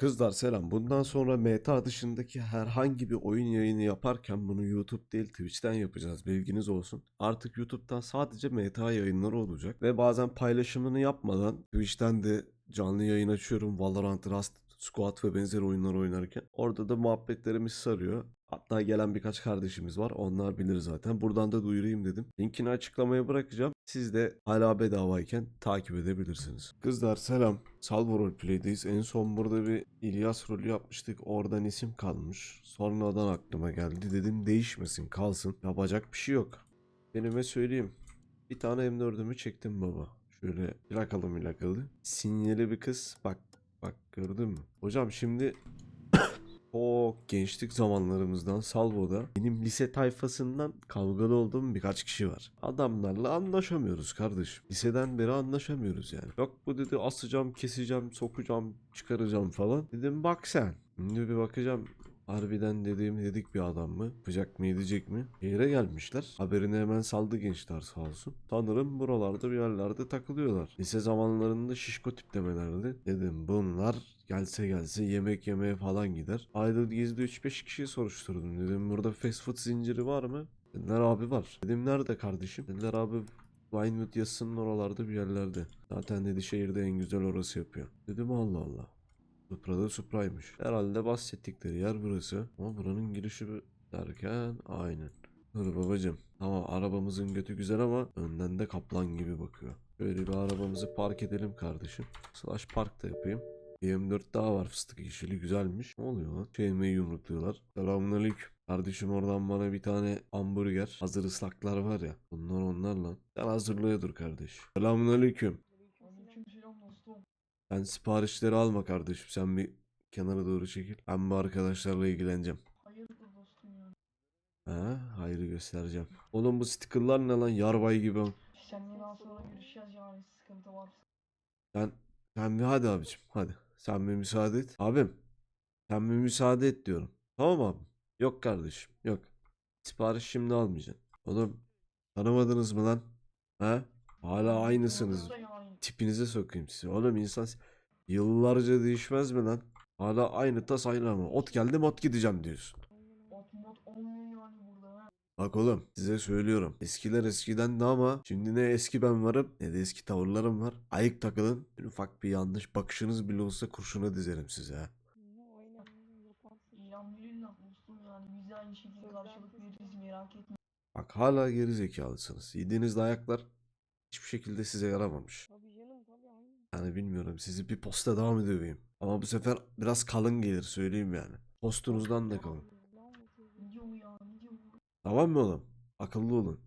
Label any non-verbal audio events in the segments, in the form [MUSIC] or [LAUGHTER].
Kızlar selam. Bundan sonra meta dışındaki herhangi bir oyun yayını yaparken bunu YouTube değil Twitch'ten yapacağız. Bilginiz olsun. Artık YouTube'dan sadece meta yayınları olacak. Ve bazen paylaşımını yapmadan Twitch'ten de canlı yayın açıyorum. Valorant, Rust, Squad ve benzeri oyunlar oynarken. Orada da muhabbetlerimiz sarıyor. Hatta gelen birkaç kardeşimiz var. Onlar bilir zaten. Buradan da duyurayım dedim. Linkini açıklamaya bırakacağım. Siz de hala bedavayken takip edebilirsiniz. Kızlar selam. Salvo Roleplay'deyiz. En son burada bir İlyas rolü yapmıştık. Oradan isim kalmış. Sonradan aklıma geldi. Dedim değişmesin kalsın. Yapacak bir şey yok. Benime söyleyeyim. Bir tane M4'ümü çektim baba. Şöyle plakalı milakalı. Sinyali bir kız. Bak bak gördün mü? Hocam şimdi o gençlik zamanlarımızdan Salvo'da benim lise tayfasından kavgalı olduğum birkaç kişi var. Adamlarla anlaşamıyoruz kardeşim. Liseden beri anlaşamıyoruz yani. Yok bu dedi asacağım, keseceğim, sokacağım, çıkaracağım falan. Dedim bak sen. Şimdi bir bakacağım Harbiden dediğim dedik bir adam mı? Yapacak mı edecek mi? Yere gelmişler. Haberini hemen saldı gençler sağ olsun. Sanırım buralarda bir yerlerde takılıyorlar. Lise zamanlarında şişko tiplemelerdi. Dedim bunlar gelse gelse yemek yemeye falan gider. Ayda gizli 3-5 kişiyi soruşturdum. Dedim burada fast food zinciri var mı? Dediler abi var. Dedim nerede kardeşim? Dediler abi Vinewood yazısının oralarda bir yerlerde. Zaten dedi şehirde en güzel orası yapıyor. Dedim Allah Allah. Supra'da Supra'ymış. Herhalde bahsettikleri yer burası. Ama buranın girişi derken aynen. Dur babacım. Tamam arabamızın götü güzel ama önden de kaplan gibi bakıyor. Şöyle bir arabamızı park edelim kardeşim. Slash park da yapayım. BM4 daha var fıstık yeşili güzelmiş. Ne oluyor lan? Şeymeyi yumrukluyorlar. Selamünaleyküm. Kardeşim oradan bana bir tane hamburger. Hazır ıslaklar var ya. Bunlar onlar lan. Sen hazırlaya dur kardeş. Selamünaleyküm. Sen siparişleri alma kardeşim. Sen bir kenara doğru çekil. Ben bu arkadaşlarla ilgileneceğim. Hayırdır dostum ya. Ha, hayrı göstereceğim. Oğlum bu stickerlar ne lan? Yarbay gibi. Seninle daha sonra görüşeceğiz yani sıkıntı varsa. Sen, sen bir hadi abicim. Hadi. Sen bir müsaade et. Abim. Sen bir müsaade et diyorum. Tamam abim. Yok kardeşim. Yok. Sipariş şimdi almayacaksın. Oğlum. Tanımadınız mı lan? Ha? Hala aynısınız. Tipinize sokayım sizi. Oğlum insan yıllarca değişmez mi lan? Hala aynı tas aynı ama. Ot geldi ot gideceğim diyorsun. Ot mot olmuyor yani burada ha. Bak oğlum size söylüyorum. Eskiler eskiden de ama şimdi ne eski ben varım ne de eski tavırlarım var. Ayık takılın. En ufak bir yanlış bakışınız bile olsa kurşuna dizerim size ha. Elhamdülillah dostum yani biz de aynı şekilde karşılık veririz merak etme. Bak hala geri zekalısınız. Yediğiniz dayaklar hiçbir şekilde size yaramamış. Tabii. Yani bilmiyorum sizi bir posta daha mı döveyim? Ama bu sefer biraz kalın gelir söyleyeyim yani. Postunuzdan da kalın. Tamam mı oğlum? Akıllı olun.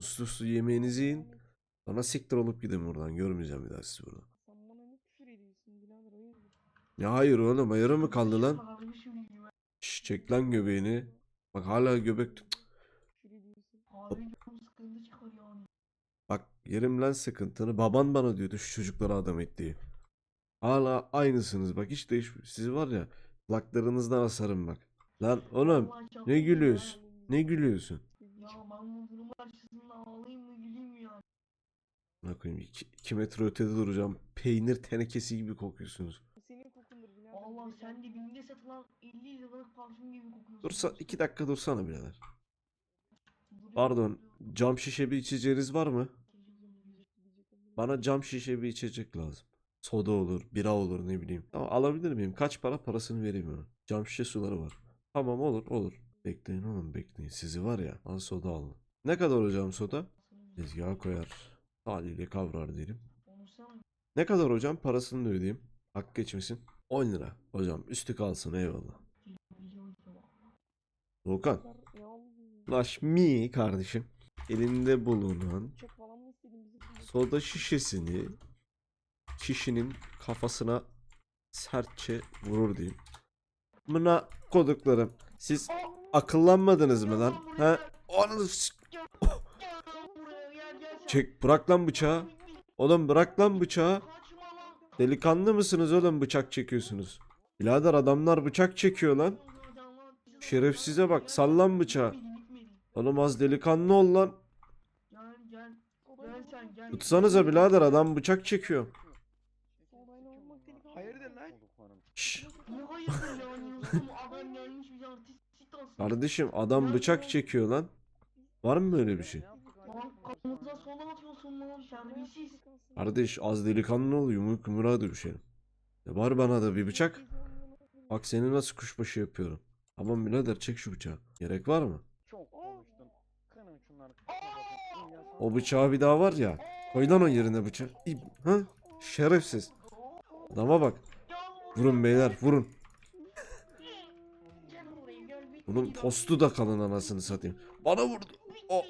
Uslu uslu yemeğinizi yiyin. Sonra siktir olup gidin buradan. Görmeyeceğim bir daha sizi burada. Ya hayır oğlum ayarı mı kaldı lan? Harbi söyleyeyim ha. Şş, çek lan göbeğini. Bak hala göbek... yerim lan sıkıntını. Baban bana diyordu şu çocuklara adam et diye. Hala aynısınız bak hiç değişmiyor. Siz var ya kulaklarınızdan asarım bak. Lan oğlum ne gülüyorsun? Ne gülüyorsun? Ya ben bu durum karşısında ağlayayım mı güleyim yani? Ne koyayım 2 metre ötede duracağım. Peynir tenekesi gibi kokuyorsunuz. Senin kokundur birader. Allah sen de de binde satılan 50 liralık parfüm gibi kokuyorsun. Dursa dostum. 2 dakika dursana birader. Pardon cam şişe bir içeceğiniz var mı? Ama. Bana cam şişe bir içecek lazım. Soda olur, bira olur ne bileyim. Tamam alabilir miyim? Kaç para parasını vereyim ona. Cam şişe suları var. Tamam olur olur. Bekleyin oğlum bekleyin. Sizi var ya al soda alın. Ne kadar hocam soda? Tezgaha koyar. Haliyle kavrar sen Ne kadar hocam? Parasını da ödeyeyim. Hak geçmesin. 10 lira. Hocam üstü kalsın eyvallah. Volkan. Flash me kardeşim. Elinde bulunan Çek falan mı istedin bizi? Soda şişesini kişinin kafasına sertçe vurur diyeyim. Buna koduklarım. Siz akıllanmadınız mı lan? Ha? Sen. çek bırak lan bıçağı. Oğlum bırak lan bıçağı. Delikanlı mısınız oğlum bıçak çekiyorsunuz? Birader adamlar bıçak çekiyor lan. Şerefsize bak, sallan bıçağı. Oğlum az delikanlı ol lan. Gel gel. Gel sen gel. Tutsanıza birader adam bıçak çekiyor. Hayırdır lan? Şşş. [LAUGHS] Kardeşim adam bıçak çekiyor lan. Var mı böyle bir şey? Kardeş az delikanlı ol yumruk yumruğa dövüşelim. Ya var bana da bir bıçak. Bak seni nasıl kuşbaşı yapıyorum. Aman birader çek şu bıçağı. Gerek var mı? O bıçağı bir daha var ya. Koy lan o yerine bıçağı. Ha? Şerefsiz. Adama bak. Vurun beyler vurun. Bunun postu da kalın anasını satayım. Bana vurdu. O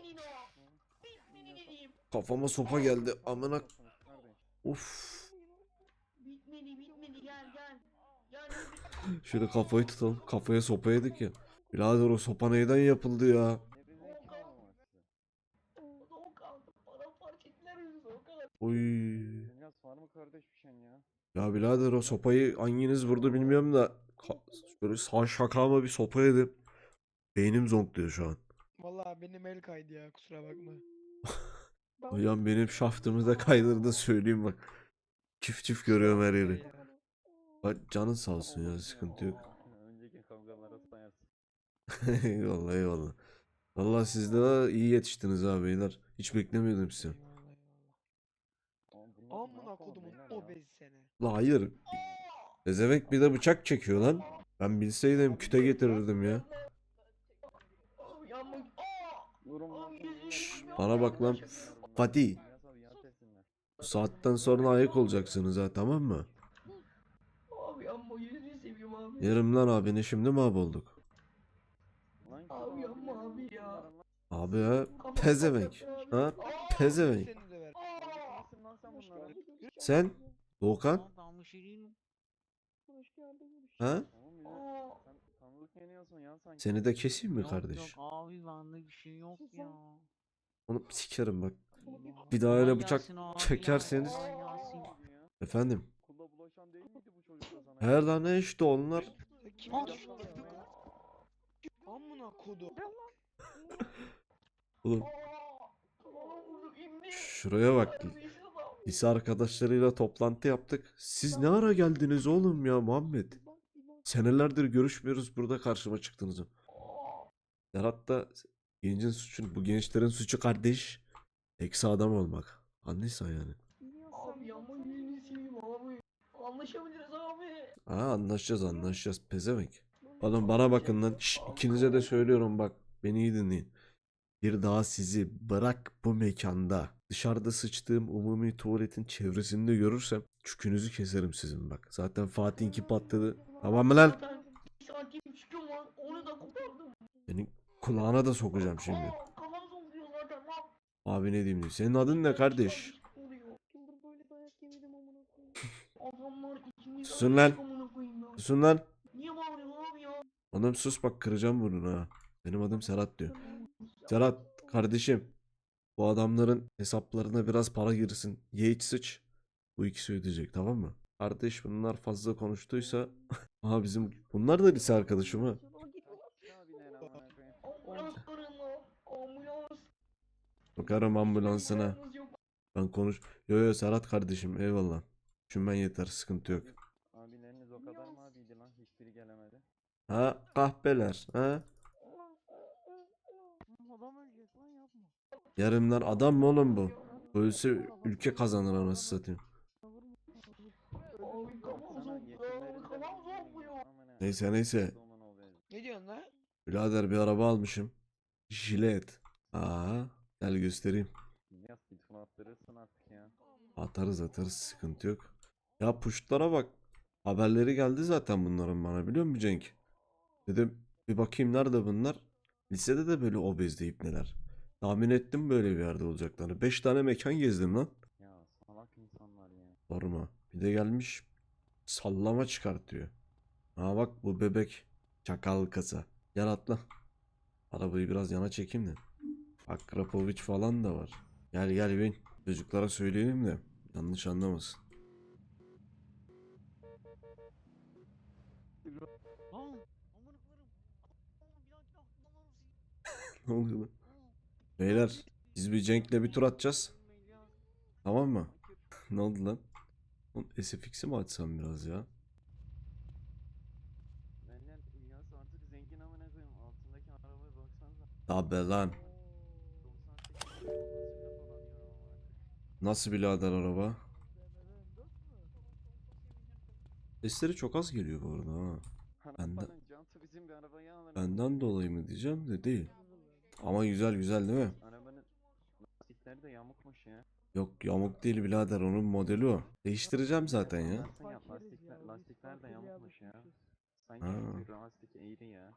kafama sopa geldi. Amına. Gel. Şöyle kafayı tutalım. Kafaya sopa yedik ya. Birader o sopa neyden yapıldı ya? Gerizekalı mı size? Soğuk aldım. Bana fark ettiler mi Oy. İlyas var mı kardeş bir şeyin ya? Ya birader o sopayı hanginiz vurdu bilmiyorum da böyle sağ şakama bir sopa yedim. Beynim zonkluyor şu an. Vallahi benim el kaydı ya kusura bakma. [LAUGHS] Hocam benim şaftımı da kaydırdı söyleyeyim bak. Çift çift görüyorum her yeri. Bak canın sağ olsun ya sıkıntı yok. Önceki kavgalara sayarsın. [LAUGHS] eyvallah eyvallah. Vallahi siz de iyi yetiştiniz ha beyler. Hiç beklemiyordum sizi. Amına kodumun obez seni. La hayır. Ezemek bir de bıçak çekiyor lan. Ben bilseydim küte getirirdim ya. Abi Abi, vurun. bana bak lan. Fatih. Abi. Bu saatten sonra ayık olacaksınız ha tamam mı? Abi yanma yüzünü seveyim abi. Yerim lan abini şimdi kim Abi abi yapma ya? abi ya. Abi ya pezevenk. abi. Ha? Pezevenk. Seni de ver. Aa! Kimsin lan sen bunlara? Sen? Doğukan? Hoş geldin. Ha? Seni de keseyim mi kardeş? Yok abi bende bir şey yok ya. Onu sikerim bak. Bir daha öyle bıçak çekerseniz-. Efendim? Kula bulaşan değil miydi bu çocuk da sana? Her lan ne işte onlar. Amına kodu. Oğlum şuraya bak. Lise arkadaşlarıyla toplantı yaptık. Siz ne ara geldiniz oğlum ya Muhammed? Senelerdir görüşmüyoruz burada karşıma çıktınız. Aa! Serhat da gencin suçu, bu gençlerin suçu kardeş. Eksi adam olmak. Anlıysan yani. Abi. Anlaşabiliriz abi. Ha anlaşacağız anlaşacağız pezevenk. Oğlum bana bakın lan. Şş, ikinize de söylüyorum bak. Beni iyi dinleyin. Bir daha sizi bırak bu mekanda. Dışarıda sıçtığım umumi tuvaletin çevresinde görürsem çükünüzü keserim sizin bak. Zaten Fatih'inki patladı. Tamam mı lan? Bir kulağına da sokacağım şimdi. Abi ne diyeyim. Senin adın ne kardeş? Susun lan. Susun lan. Niye? Oğlum sus bak kıracağım burnunu ha. Benim adım Serhat diyor. Serhat kardeşim. Bu adamların hesaplarına biraz para girsin. Ye iç sıç. Bu ikisi ödeyecek tamam mı? Kardeş bunlar fazla konuştuysa. [LAUGHS] Aha bizim bunlar da lise arkadaşım ha. Bakarım ambulansına. Ben konuş. Yo yo Serhat kardeşim eyvallah. Düşünmen yeter sıkıntı yok. Abileriniz o kadar mı abiydi lan? Hiçbiri gelemedi. Ha kahpeler ha. Adam ölecek lan yapma. Yarımlar adam mı oğlum bu? Ölse ülke kazanır anasını satayım. Neyse neyse. Ne diyorsun lan? Birader bir araba almışım. Jilet. Aa, gel göstereyim. Atarız atarız sıkıntı yok. Ya puşlara bak. Haberleri geldi zaten bunların bana biliyor musun Cenk? Dedim bir bakayım nerede bunlar? Lisede de böyle obezde ipneler. Tahmin ettim böyle bir yerde olacaklarını. 5 tane mekan gezdim lan. Ya salak insanlar ya. Sorma. Bir de gelmiş sallama çıkartıyor. Ha bak bu bebek. Çakal kasa. Gel atla. Arabayı biraz yana çekeyim de. Akrapovic falan da var. Gel gel bin. Çocuklara söyleyelim de yanlış anlamasın. [LAUGHS] Ne oluyor lan? Beyler biz bir Cenk'le bir tur atacağız. Tamam mı? [LAUGHS] ne oldu lan? Oğlum SFX'i mi açsam biraz ya? Tabi lan. 98 basıyla kullanıyor ama artık. Nasıl birader araba? Sesleri çok az geliyor bu arada ha. Benden-. Benden dolayı mı diyeceğim de değil. Ama güzel güzel değil mi? Arabanın lastikleri de yamukmuş ya. Yok yamuk değil birader onun modeli o. Değiştireceğim zaten ya. Lastikler, lastikler de yamukmuş ya. Sanki Ha. bir lastik eğri ya.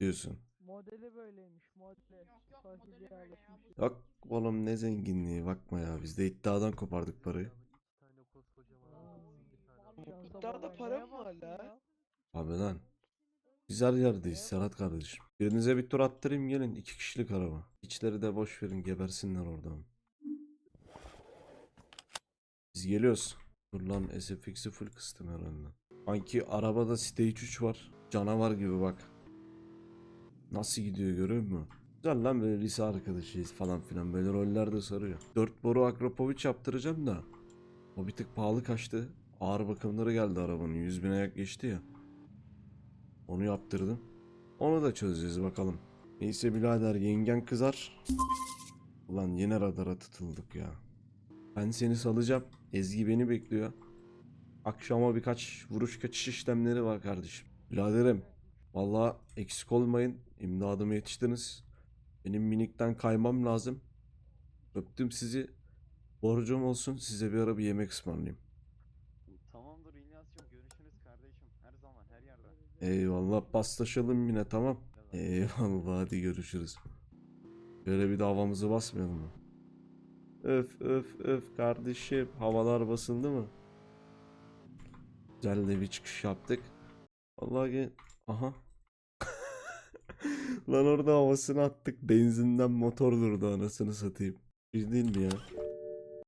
Diyorsun. Modeli böyleymiş modeli. Fakirliğe alışmış. Yok oğlum ne zenginliği bakma ya biz de iddiadan kopardık parayı. İddiada para mı hala? Abi lan. Güzel yerdeyiz Serhat kardeşim. Birinize bir tur attırayım gelin. iki kişilik araba. İçleri de boş verin gebersinler oradan. Biz geliyoruz. Dur lan SFX'i full kıstım herhalde. Sanki arabada Stage 3 var. Canavar gibi bak. Nasıl gidiyor görüyor musun? Güzel lan böyle lise arkadaşıyız falan filan böyle roller de sarıyor. 4 boru Akrapovic yaptıracağım da. O bir tık pahalı kaçtı. Ağır bakımları geldi arabanın. 100 bine yak geçti ya. Onu yaptırdım. Onu da çözeceğiz bakalım. Neyse birader yengen kızar. Ulan yine radara tutuldık ya. Ben seni salacağım. Ezgi beni bekliyor. Akşama birkaç vuruş kaçış işlemleri var kardeşim. Biraderim. Vallahi eksik olmayın. İmdadıma yetiştiniz. Benim minikten kaymam lazım. Öptüm sizi. Borcum olsun size bir ara bir yemek ısmarlayayım. Tamamdır İlyas'cığım görüşürüz kardeşim. Her zaman her yerde. Eyvallah paslaşalım yine tamam. Eyvallah hadi görüşürüz. Böyle bir davamızı basmayalım mı? Öf öf öf kardeşim havalar basıldı mı? Güzel de bir çıkış yaptık. Vallahi gel- aha. [LAUGHS] Lan orada havasını attık benzinden motor durdu anasını satayım. Bir değil mi ya?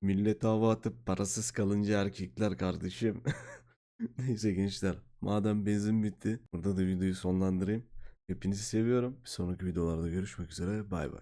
Millet hava atıp parasız kalınca erkekler kardeşim. [LAUGHS] Neyse gençler. Madem benzin bitti. Burada da videoyu sonlandırayım. Hepinizi seviyorum. Bir sonraki videolarda görüşmek üzere. Bay bay.